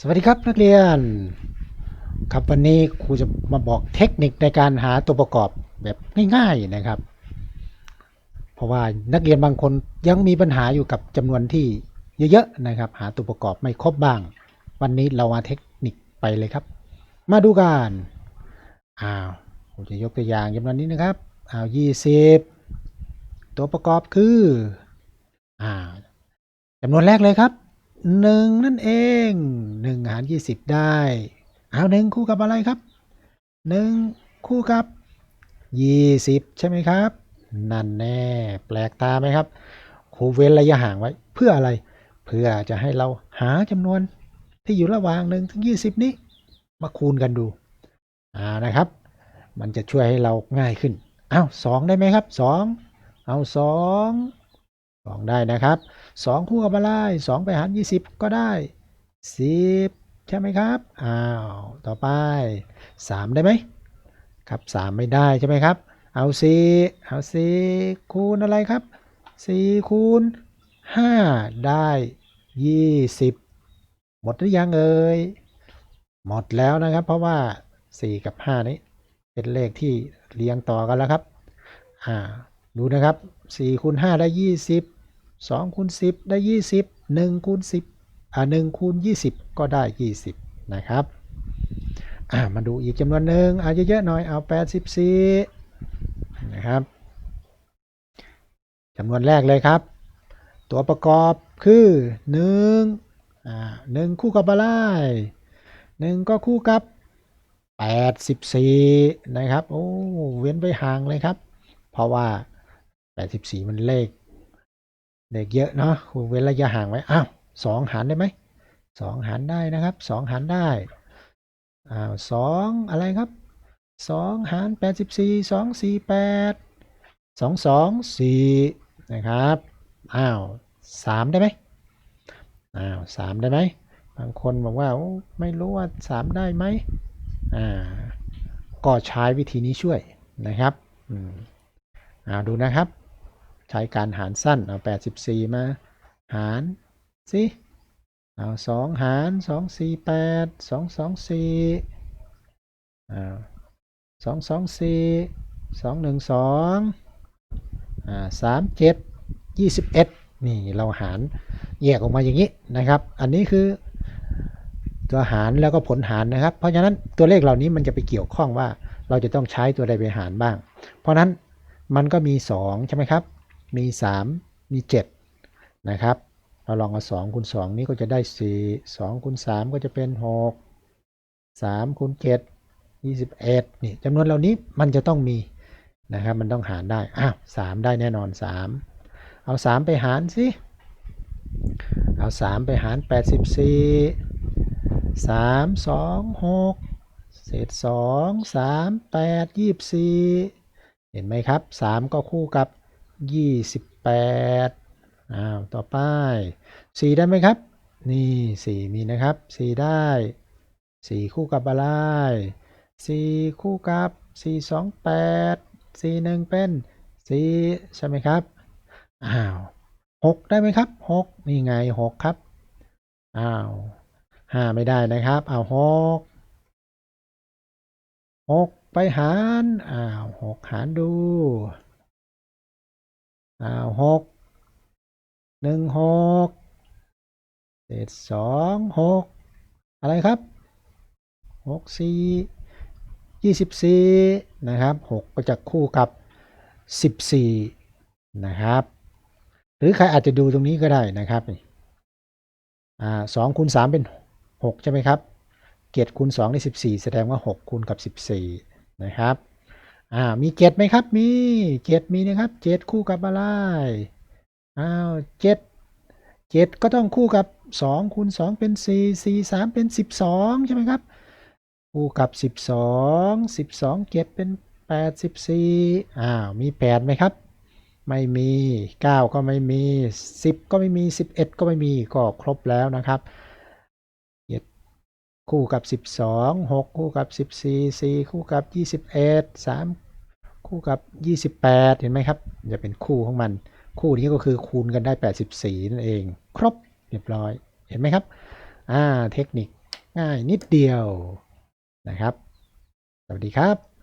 สวัสดีครับนักเรียน ครับวันนี้ครูจะมาบอกเทคนิคในการหาตัวประกอบแบบง่ายๆนะครับ เพราะว่านักเรียนบางคนยังมีปัญหาอยู่กับจำนวนที่เยอะๆนะครับ หาตัวประกอบไม่ครบบ้าง วันนี้เรามาเทคนิคไปเลยครับ มาดูกันอ้าวผมจะยกตัวอย่างจำนวนนี้นะครับอ้าวยี่สิบตัวประกอบคืออ้าวจำนวนแรกเลยครับ หนึ่งนั่นเองหนึ่งหารยี่สิบได้ เอาหนึ่งคู่กับอะไรครับหนึ่งคู่กับยี่สิบใช่ไหมครับ นั่นแน่แปลกตาไหมครับครูเว้นระยะห่างไว้ เพื่ออะไร เพื่อจะให้เราหาจำนวนที่อยู่ระหว่างหนึ่งถึงยี่สิบนี้ มาคูณกันดูอ่านะครับ มันจะช่วยให้เราง่ายขึ้น เอาสองได้ไหมครับสองเอาสอง สองได้นะครับสองคู่กับอะไรสองไปหารยี่สิบก็ได้สิบใช่ไหมครับอ้าวต่อไปสามได้ไหมครับสามไม่ได้ใช่ไหมครับ เอาสิเอาสิคูณอะไรครับสี่คูณห้าได้ยี่สิบหมดหรือยังเอ่ยหมดแล้วนะครับ เพราะว่าสี่กับห้านี้เป็นเลขที่เรียงต่อกันแล้วครับ อ่า ดูนะครับสี่คูณห้าได้ยี่ สองคูณสิบได้ยี่สิบหนึ่งคูณสิบอ่าหนึ่งคูณยี่สิบก็ได้ยี่สิบนะครับอ่ามาดูอีกจำนวนหนึ่งเอาเยอะๆหน่อยเอาแปดสิบสี่นะครับจำนวนแรกเลยครับ ตัวประกอบคือหนึ่งอ่าหนึ่งคู่กับอะไรหนึ่งก็คู่กับแปดสิบสี่นะครับ โอ้ เว้นไปห่างเลยครับ เพราะว่าแปดสิบสี่มันเลข เลขเยอะเนาะครูเว้นระยะห่างไว้ อ้าวสองหารได้ไหม สองหารได้นะครับ สองหารได้ อ้าวสองอะไรครับ สองหารแปดสิบสี่สองสี่แปด สองสองสี่นะครับ อ้าวสามได้ไหมอ้าวสามได้ไหม บางคนบอกว่าไม่รู้ว่าสามได้ไหมอ่า ก็ใช้วิธีนี้ช่วยนะครับ อืมอ้าวดูนะครับ ใช้การหารสั้นเอา84 มา หารสิเอา2หาร2 4 8 2 2 4อ้าว2 2 4 2 1 2อ่า3 7 21นี่เราหารแยกออกมาอย่างนี้นะครับ อันนี้คือตัวหารแล้วก็ผลหารนะครับ เพราะฉะนั้นตัวเลขเหล่านี้มันจะไปเกี่ยวข้องว่าเราจะต้องใช้ตัวใดไปหารบ้าง เพราะฉะนั้นมันก็มี 2 ใช่ไหมครับ มี 3 มี 7 นะครับ เราลองเอา2คูณ2นี้ก็จะได้ 4 2คูณ3ก็จะเป็น 6 3คูณ7 21นี่จำนวนเหล่านี้มันจะต้องมีนะครับ มันต้องหารได้ อ้าว3ได้แน่นอน 3 เอา 3 ไปหารสิ เอา 3 ไปหาร 84 3 2 6 เศษ 2 3 8 24 เห็นไหมครับ 3 ก็คู่กับ 28อ้าวต่อไป4ได้ไหมครับ นี่4มีนะครับ4ได้4คู่กับอะไร4คู่กับ4 2 8 4 1เป็น4ใช่ไหมครับอ้าว6ได้ไหมครับ6นี่ไง6ครับอ้าว5ไม่ได้นะครับเอ้าว6 6ไปหารอ้าว6หารดู อ้าวหกหนึ่งหกเศษสองหกอะไรครับหกสี่ยี่สิบสี่นะครับหกก็จะคู่กับสิบสี่นะครับ หรือใครอาจจะดูตรงนี้ก็ได้นะครับอ่าสองคูณสามเป็นหกใช่ไหมครับเกียรติคูณสองได้สิบสี่แสดงว่าหกคูณกับสิบสี่นะครับ อ่า มีเจ็ดไหมครับ มีเจ็ดมีนะครับเจ็ดคู่กับอะไร อ้าวเจ็ดเจ็ดก็ต้องคู่กับสองคูณสองเป็นสี่สี่สามเป็นสิบสองใช่ไหมครับ คู่กับสิบสองสิบสองเจ็ดเป็นแปดสิบสี่อ้าว มีแปดไหมครับ ไม่มีเก้าก็ไม่มีสิบก็ไม่มีสิบเอ็ดก็ไม่มีก็ครบแล้วนะครับ คู่กับสิบสองหกคู่กับสิบสี่สี่คู่กับยี่สิบเอ็ดสามคู่กับ 28 เห็นไหมครับ จะเป็นคู่ของมัน คู่นี้ก็คือคูณกันได้ 84 นั่นเอง ครบเรียบร้อย เห็นไหมครับ อ่า เทคนิคง่ายนิดเดียวนะครับ สวัสดีครับ